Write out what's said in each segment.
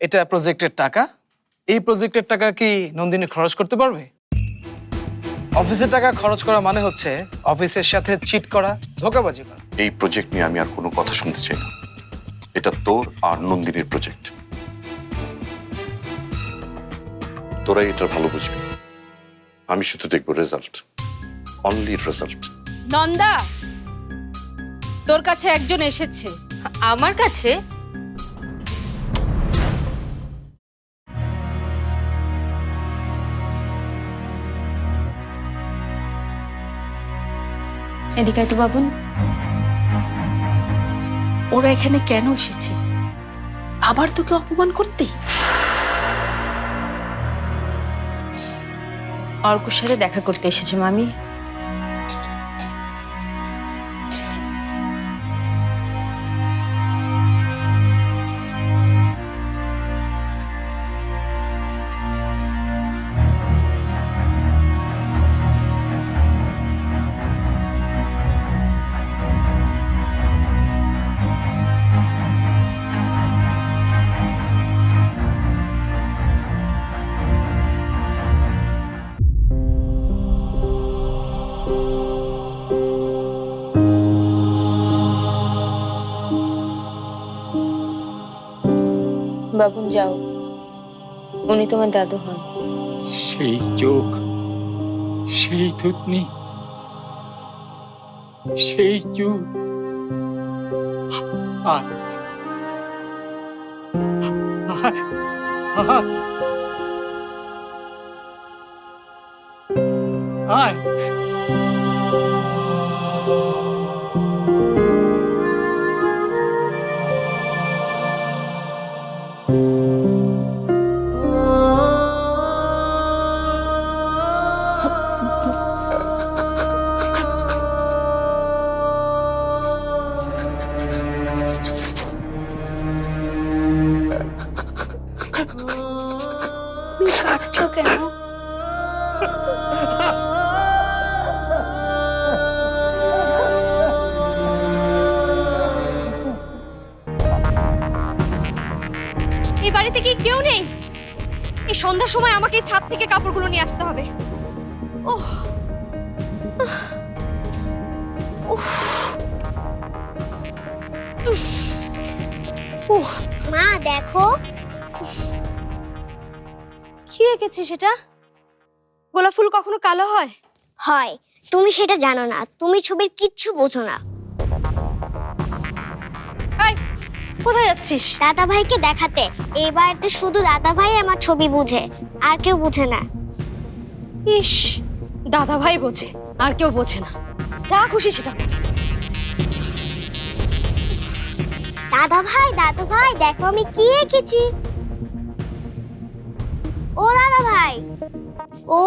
এটা প্রজেক্টের টাকা। এই প্রজেক্টের টাকা কি নন্দিনী খরচ করতে পারবে? অফিসের টাকা খরচ করা মানে হচ্ছে অফিসের সাথে চিট করা ধোকাবাজি করা। এই প্রজেক্ট নিয়ে আমি আর কোনো কথা শুনতে চাই না। এটা তোর আর নন্দিনীর প্রজেক্ট তোরাই এটা ভালো বুঝবি। আমি শুধু দেখব রেজাল্ট অনলি রেজাল্ট নন্দা তোর কাছে একজন এসেছে। আমার কাছে এদিকে তো বাবুন। ওরা এখানে কেন এসেছে? আবার তোকে অপমান করতে? অর্কুর সাথে দেখা করতে এসেছে, মামি। বাবুন যাও। উনি তোমার দাদু হন। সেই চোখ সেই থুতনি সেই চুপ আয় আয়। কাঁদছো কেন এই বাড়িতে কি কেউ নেই? এই সন্ধ্যার সময় আমাকে ছাদ থেকে কাপড়গুলো নিয়ে আসতে হবে। ওহ। উফ। উফ। উহ, মা দেখো। এঁকেছে সেটা? গোলাপ ফুল কখনো কালো হয়? হয়। তুমি সেটা জানো না। তুমি ছবির কিচ্ছু বোঝো না। কোথায় যাচ্ছিস? দাদা ভাইকে দেখাতে। এই বাড়িতে শুধু দাদা ভাই আমার ছবি বুঝে। আর কেউ বুঝে না। ইস দাদা ভাই বোঝে আর কেউ বোঝে না। যা খুশি সেটা। দাদা ভাই দাদা ভাই দেখো আমি কি এঁকেছি। ও দাদা ভাই। ও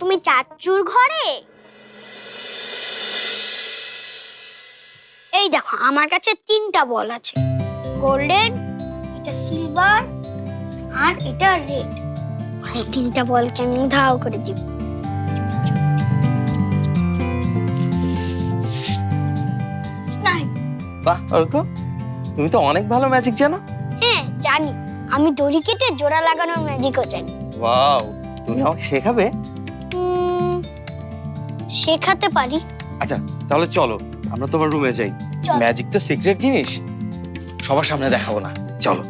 তুমি চাচুর ঘরে? এই দেখো আমার কাছে তিনটা বল আছে। গোল্ডেন এটা সিলভার আর এটা রেড। এই তিনটা বলকে আমি ধাও করে দিব। নাই। বাহ অর্ক তুমি তো অনেক ভালো ম্যাজিক জানো। হ্যাঁ জানি। আমি দড়ি কেটে জোড়া লাগানোর ম্যাজিকও জানি। ওয়াও তুমি আমাকে শেখাবে শেখাতে পারি। আচ্ছা তাহলে চলো আমরা তোমার রুমে যাই। ম্যাজিক তো সিক্রেট জিনিস। সবার সামনে দেখাবো না। চলো।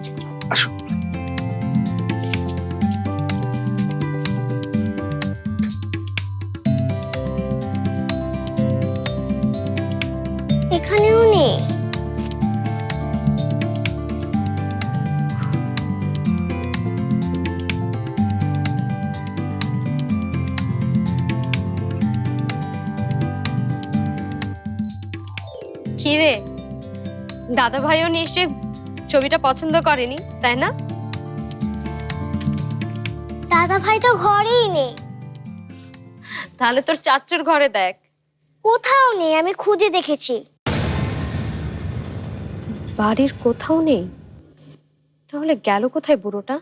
দাদা ভাইও নিশ্চয়ই ছবিটা পছন্দ করেনি তাই না? দাদা ভাই তো ঘরেই নেই। তাহলে তোর চাচুর ঘরে দেখ। কোথাও নেই আমি খুঁজে দেখেছি। বাড়ির কোথাও নেই? তাহলে গেল কোথায় বুড়োটা?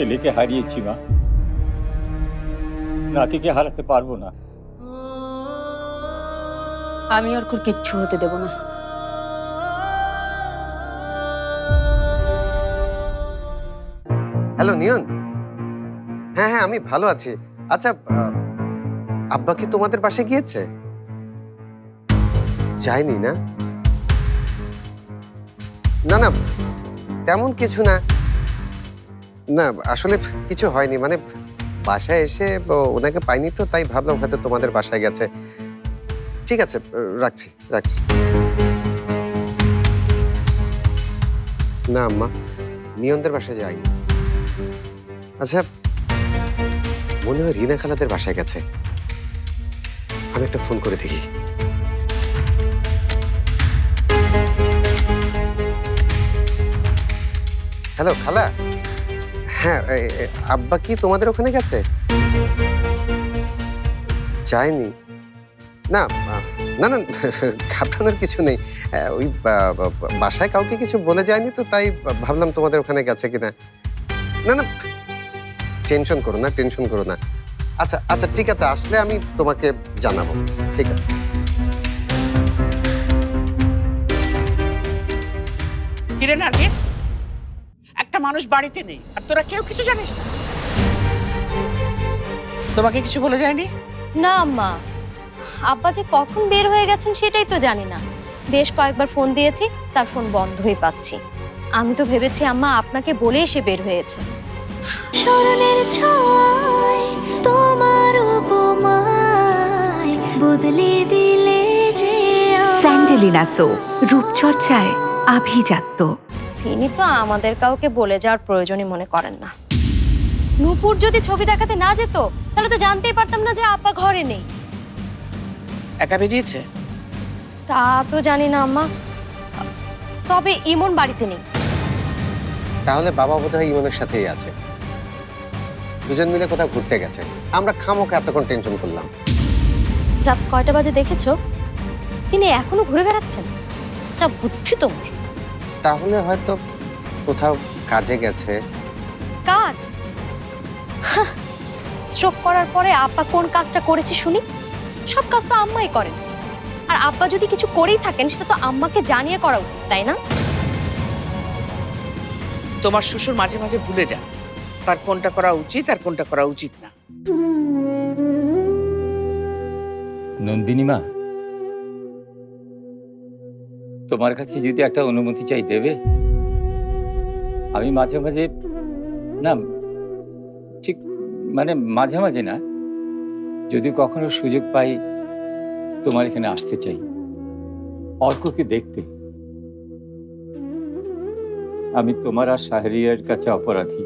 ছেলেকে হারিয়েছি মা। নাতিকে হারাতে পারব না। আমি অর্কুর কিচ্ছু হতে দেব না। হ্যালো নিয়ন। হ্যাঁ হ্যাঁ আমি ভালো আছি। আচ্ছা আহ, আব্বা কি তোমাদের বাসায় গিয়েছে? যায়নি না? না না তেমন কিছু না। না, আসলে কিছু হয়নি। মানে বাসায় এসে ওনাকে পাইনি তো, তাই ভাবলাম হয়তো তোমাদের বাসায় গেছে। ঠিক আছে রাখছি রাখছি। না আম্মা নিয়নদের বাসায় যায়নি আচ্ছা মনে হয় রিনা খালাদের বাসায় গেছে। আমি একটা ফোন করে দেখি। হ্যালো, খালা? হ্যাঁ আব্বা কি তোমাদের ওখানে গেছে? যায়নি। না না না, ঘাবড়ানোর কিছু নেই। ওই বাসায় কাউকে কিছু বলে যায়নি তো তাই ভাবলাম তোমাদের ওখানে গেছে কিনা। না না, টেনশন করো না, টেনশন করো না। আচ্ছা আচ্ছা ঠিক আছে, আসলে আমি তোমাকে জানাব। ঠিক আছে। কিরে নার্গিস? একটা মানুষ বাড়িতে নেই। আর তোরা কেউ কিছু জানিস না। তোমাকে কিছু বলে যায়নি? না আম্মা। আব্বা যে কখন বের হয়ে গেছেন সেটাই তো জানি না। বেশ কয়েকবার ফোন দিয়েছি তার ফোন বন্ধই পাচ্ছি। আমি তো ভেবেছি আম্মা আপনাকে বলেই সে বের হয়েছে। স্মরণের ছয় তোমার উপমায় বদলে দিলে যে স্যান্ডেলিনা সো রূপচর্চায় আভিজাত্য। তিনি তো আমাদের কাউকে বলে যাওয়ার প্রয়োজনই মনে করেন না। নূপুর যদি ছবি দেখাতে না যেত তাহলে তো জানতেই পারতাম না যে আব্বা ঘরে নেই। একা বেরিয়েছে? তা তো জানি না আম্মা। তবে ইমন বাড়িতে নেই। তাহলে বাবা বোধহয় ইমনের সাথেই আছে। দুজন মিলে কোথাও ঘুরতে গেছে। আমরা খামোকে এতক্ষণ টেনশন করলাম। রাত কয়টা বাজে দেখেছ? তিনি এখনও ঘুরে বেড়াচ্ছেন? যা বুদ্ধি তোমার। তাহলে হয়তো কোথাও কাজে গেছে। কাজ? স্ট্রোক করার পরে আপা কোন কাজটা করেছে শুনি? সব কাজ তো আম্মাই করেন। আর আব্বা যদি কিছু করেই থাকেন সেটা তো আম্মাকে জানিয়ে করা উচিত তাই না? তোমার শ্বশুর মাঝে মাঝে ভুলে যায় তার কোনটা করা উচিত আর কোনটা করা উচিত না। নন্দিনী মা তোমার কাছে যদি একটা অনুমতি চাই, দেবে? আমি মাঝে মাঝে, না, ঠিক মানে মাঝে মাঝে না, যদি কখনো সুযোগ পাই, তোমার এখানে আসতে চাই। অর্ককে দেখতে। আমি তোমার আর শাহরিয়ার কাছে অপরাধী।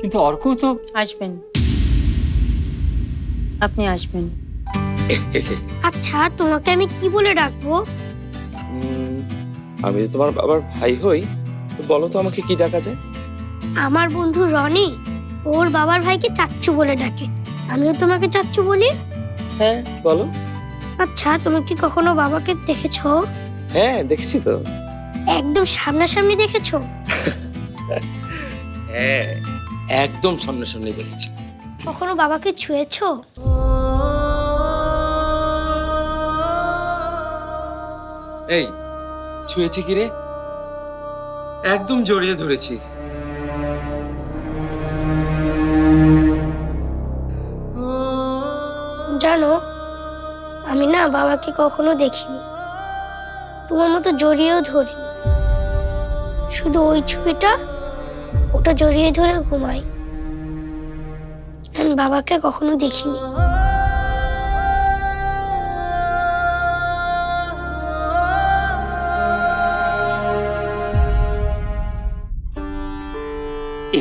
কিন্তু অর্ক তো আসবেন। আপনি আসবেন। আচ্ছা তোমাকে আমি কি বলে ডাকবো? আমি তো তোমার বাবার ভাই হই তো বলো তো আমাকে কি ডাকা যায়? আমার বন্ধু রনি ওর বাবার ভাইকে চাচ্চু বলে ডাকে। আমিও তোমাকে চাচ্চু বলি? হ্যাঁ বলো। আচ্ছা তুমি কি কখনো বাবাকে দেখেছ? হ্যাঁ দেখেছি তো। একদম সামনাসামনি দেখেছ? হ্যাঁ একদম সামনাসামনি দেখেছি। কখনো বাবাকে ছুঁয়েছো? এই, ছুঁয়েছে কি রে? একদম জড়িয়ে ধরেছি। জানো, আমি না বাবাকে কখনো দেখিনি। তোমার মতো জড়িয়েও ধরিনি। শুধু ওই ছবিটা ওটা জড়িয়ে ধরে ঘুমাই। আমি বাবাকে কখনো দেখিনি।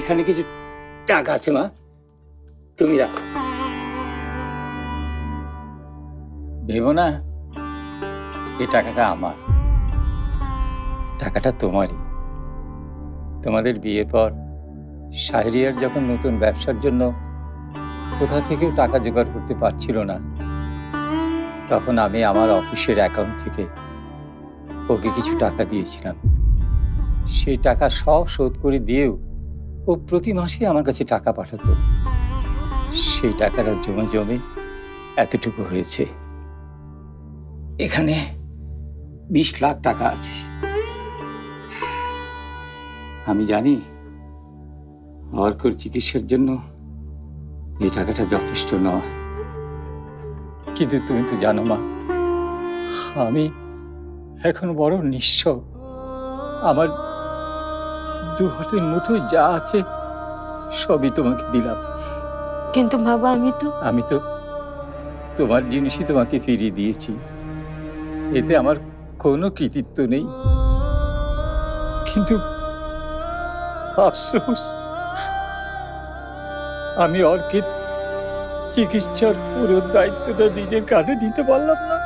এখানে কিছু টাকা আছে, মা। তুমি রাখো। ভেবো না এই টাকাটা আমার। টাকাটা তোমারই। তোমাদের বিয়ের পর শাহরিয়ার যখন নতুন ব্যবসার জন্য কোথা থেকেও টাকা জোগাড় করতে পারছিল না, তখন আমি আমার অফিসের অ্যাকাউন্ট থেকে ওকে কিছু টাকা দিয়েছিলাম। সেই টাকা সব শোধ করে দিয়েও ও প্রতি মাসে আমার কাছে টাকা পাঠাতো। সেই টাকাটা জমে জমে এতটুকু হয়েছে। এখানে বিশ লাখ টাকা আছে। আমি জানি অর্কর চিকিৎসার জন্য এই টাকাটা যথেষ্ট নয়। কিন্তু তুমি তো জানো মা, আমি এখন বড় নিঃস্ব। আমার দু হাতের মুঠোয় যা আছে সবই তোমাকে দিলাম। কিন্তু বাবা আমি তো আমি তো তোমার জিনিসই তোমাকে ফিরিয়ে দিয়েছি। এতে আমার কোনো কৃতিত্ব নেই। কিন্তু আফসোস আমি অর্কের চিকিৎসার পুরো দায়িত্বটা নিজের কাঁধে নিতে পারলাম না।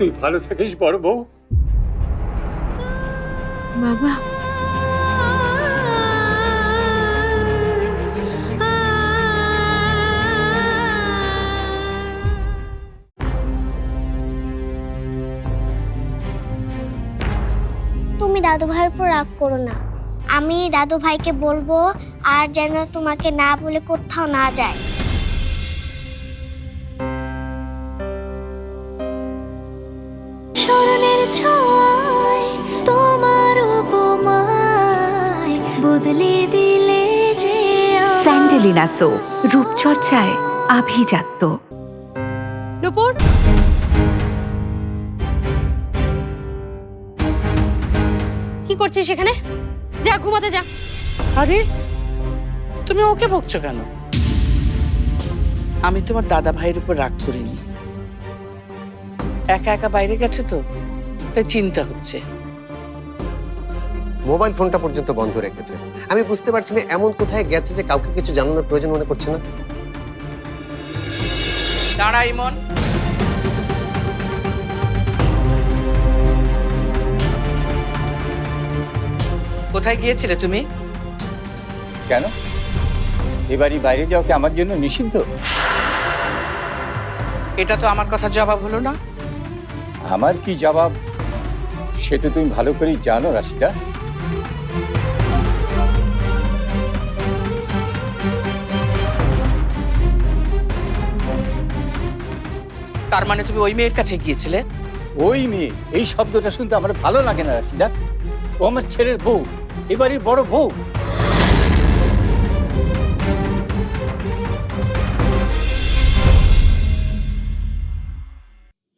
তুই ভালো থাকিস বড় বউ। বাবা। তুমি দাদু ভাইয়ের উপর রাগ করো না। আমি দাদু ভাইকে বলব আর যেন তোমাকে না বলে কোথাও না যায়। স্যান্ডেলিনা রূপচর্চায় আভিজাত্য। নুপুর কি করছিস সেখানে যা ঘুমাতে যা। আরে তুমি ওকে বকছো কেন? আমি তোমার দাদা ভাইয়ের উপর রাগ করিনি। একা একা বাইরে গেছে তো তাই চিন্তা হচ্ছে। মোবাইল ফোনটা পর্যন্ত বন্ধ রেখেছে। আমি বুঝতে পারছি না এমন কোথায় গেছে যে কাউকে কিছু জানানোর প্রয়োজন মনে করছে না। দাঁড়া ইমন। কোথায় গিয়েছিলে তুমি? কেন? এবারই বাইরে যাও কি আমার জন্য নিষিদ্ধ? এটা তো আমার কথা জবাব হলো না। আমার কি জবাব? সে তো তুমি ভালো করেই জানো রাশিদা। তার মানে তুমি ওই মেয়ের কাছে গিয়েছিলে? ওই মেয়ে এই শব্দটা শুনতে আমার ভালো লাগে না রাশিদা ও আমার ছেলের বউ এবারের বড় বউ।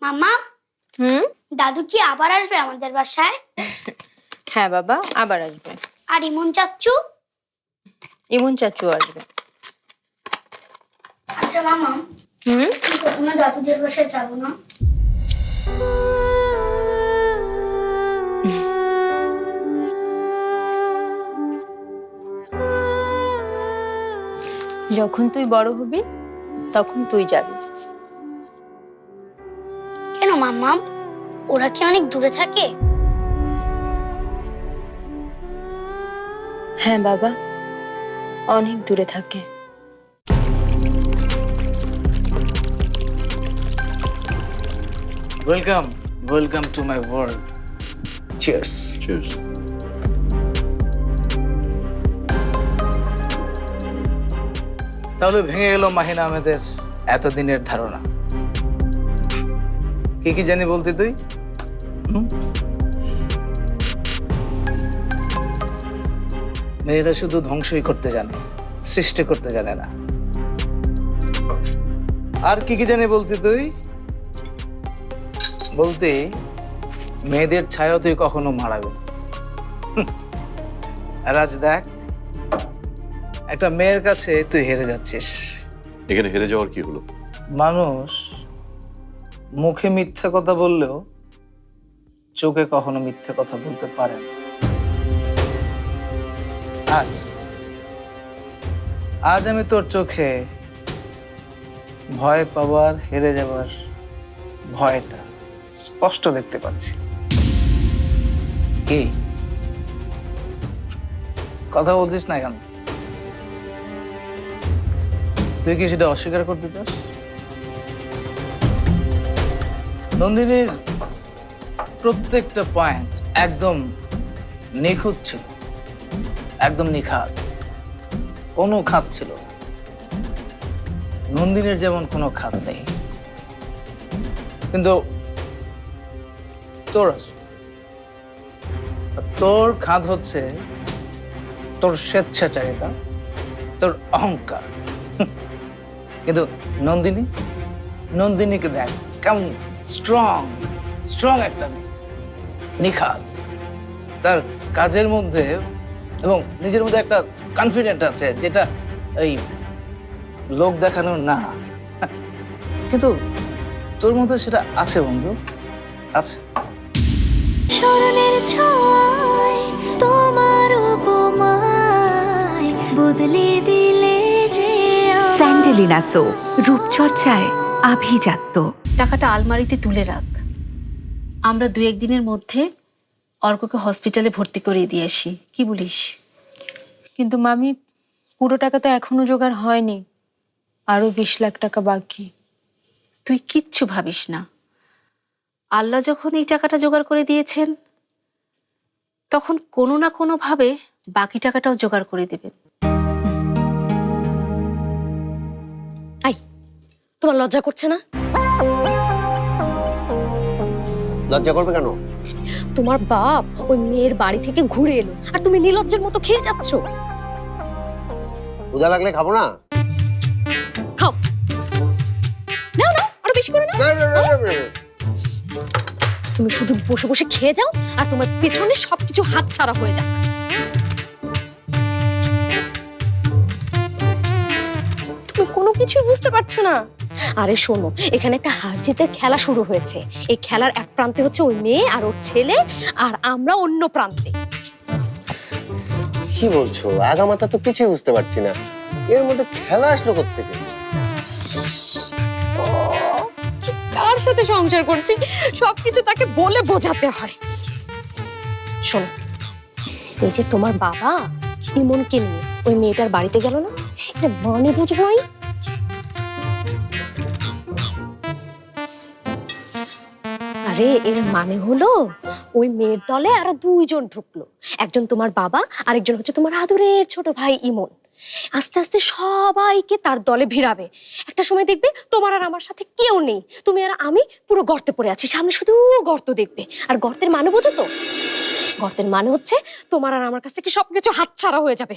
মামা হুম? দাদু কি আবার আসবে আমাদের বাসায়? হ্যাঁ বাবা আবার আসবে। আর ইমন চাচ্চু ইমন চাচু আসবে। আচ্ছা মামা হুম? দাদুদের বাসায় যাব না। যখন তুই বড় হবি তখন তুই যাবি। কেন মাম্মা? ওরা কি অনেক দূরে থাকে? হ্যাঁ বাবা অনেক দূরে থাকে। Welcome welcome to my world cheers Cheers. তাহলে ভেঙে গেল মাহিন আহমেদের এতদিনের ধারণা। কি কি জানি বলতে তুই? মেয়েরা শুধু ধ্বংসই করতে জানে সৃষ্টি করতে জানে না। আর কি কি জানি বলতে তুই? বলতে মেয়েদের ছায়া তুই কখনো মারাবে আজ দেখ একটা মেয়ের কাছে তুই হেরে যাচ্ছিস। এখানে হেরে যাওয়ার কি হলো? মানুষ মুখে মিথ্যা কথা বললেও চোখে কখনো মিথ্যে কথা বলতে পারে না। আজ আজ আমি তোর চোখে ভয় পাবার হেরে যাবার ভয়টা। স্পষ্ট দেখতে পাচ্ছি। কি? কথা বলছিস না কেন? তুই কি সেটা অস্বীকার করতে চাস? নন্দিনীর প্রত্যেকটা পয়েন্ট একদম নিখুঁত ছিল। একদম নিখাত। কোনো খাত ছিল নন্দিনীর যেমন কোনো খাত নেই। কিন্তু তোর আছে। তোর খাদ হচ্ছে তোর স্বেচ্ছাচারিতা, তোর অহংকার। কিন্তু নন্দিনী, নন্দিনীকে দেখ, কেমন স্ট্রং স্ট্রং একটা মেয়ে। নিখাত তার কাজের মধ্যে এবং নিজের মধ্যে একটা কনফিডেন্ট আছে যেটা এই লোক দেখানো না। কিন্তু তোর মধ্যে সেটা আছে বন্ধু, আছে। স্মরণের ছয় তোমার উপমায় বদলে দিলে যে স্যান্ডেলিনা সো রূপচর্চায় আভিজাত্য। টাকাটা আলমারিতে তুলে রাখ। আমরা দু একদিনের মধ্যে অর্ককে হসপিটালে ভর্তি করিয়ে দিয়ে আসি। কি বলিস? কিন্তু মামি পুরো টাকা তো এখনও জোগাড় হয়নি। আরও বিশ লাখ টাকা বাকি। তুই কিচ্ছু ভাবিস না। আল্লাহ যখন এই টাকাটা জোগাড় করে দিয়েছেন তখন কোনো না কোনো ভাবে বাকি টাকাটাও জোগাড় করে দেবেন। আই তোমার লজ্জা করছে না? লজ্জা করবে কেন? তোমার বাপ ওই মেয়ের বাড়ি থেকে ঘুরে এলো আর তুমি নিলজ্জের মতো খেয়ে যাচ্ছ। উদা লাগলে খাব না? খাও। না নাও আরও বেশি করে নাও তুমি শুধু বসে বসে খেয়ে যাও আর তোমার পেছনে সবকিছু হাতছাড়া হয়ে যাক। তুমি কোনো কিছুই বুঝতে পারছ না। আরে শোনো, এখানে একটা হার জিতের খেলা শুরু হয়েছে। এই খেলার এক প্রান্তে হচ্ছে ওই মেয়ে আর ওর ছেলে আর আমরা অন্য প্রান্তে। কি বলছো? আগামাতা তো কিছুই বুঝতে পারছি না। এর মধ্যে খেলা আসলো থেকে কার সাথে সংসার করছি, সবকিছু তাকে বলে বোঝাতে হয়। শোনো, এই যে তোমার বাবা, ইমনকে নিয়ে ওই মেয়েটার বাড়িতে গেল না? এটা মানে বুঝো নাই আরে, এর মানে হলো ওই মেয়ের দলে আরও দুইজন ঢুকলো। একজন তোমার বাবা, আরেকজন হচ্ছে তোমার আদরের ছোট ভাই ইমন। আস্তে আস্তে সবাইকে তার দলে ভিড়াবে। একটা সময় দেখবে তোমার আর আমার সাথে কেউ নেই। তুমি আর আমি পুরো গর্তে পড়ে আছি। সামনে শুধু গর্ত দেখবে। আর গর্তের মানে বোঝো তো? গর্তের মানে হচ্ছে তোমার আর আমার কাছ থেকে সবকিছু হাতছাড়া হয়ে যাবে।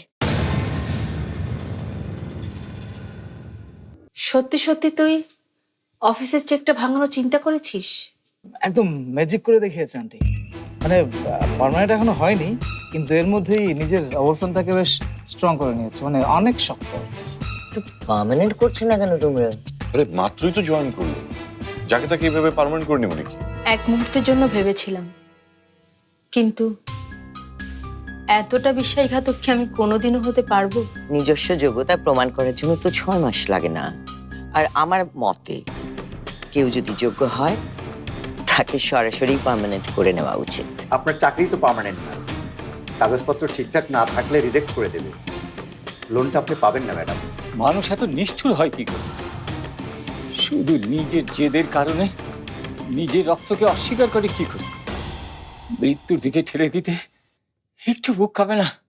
সত্যি সত্যি তুই অফিসের চেকটা ভাঙানোর চিন্তা করেছিস? একদম ম্যাজিক করে দেখিয়েছে আন্টি মানে পার্মানেন্ট এখনও হয়নি। কিন্তু এর মধ্যেই নিজের অবস্থানটাকে বেশ স্ট্রং করে নিয়েছে মানে অনেক শক্ত। পার্মানেন্ট করছ না কেন তোমরা? আরে মাত্রই তো জয়েন করল। যাকে তাকে এভাবে পার্মানেন্ট করে নেব নাকি? এক মুহূর্তের জন্য ভেবেছিলাম। কিন্তু এতটা বিশ্বাসঘাতক কি আমি কোনোদিনও হতে পারব? নিজস্ব যোগ্যতা প্রমাণ করার জন্য তো ছয় মাস লাগে না। আর আমার মতে কেউ যদি যোগ্য হয় তাকে সরাসরি পার্মানেন্ট করে নেওয়া উচিত। আপনার চাকরি তো পার্মানেন্ট না। কাগজপত্র ঠিকঠাক না থাকলে রিজেক্ট করে দেবে। লোনটা আপনি পাবেন না ম্যাডাম মানুষ এত নিষ্ঠুর হয় কি করে? শুধু নিজের জেদের কারণে নিজের রক্তকে অস্বীকার করে কি করে? মৃত্যুর দিকে ঠেলে দিতে একটু বুক খাবে না?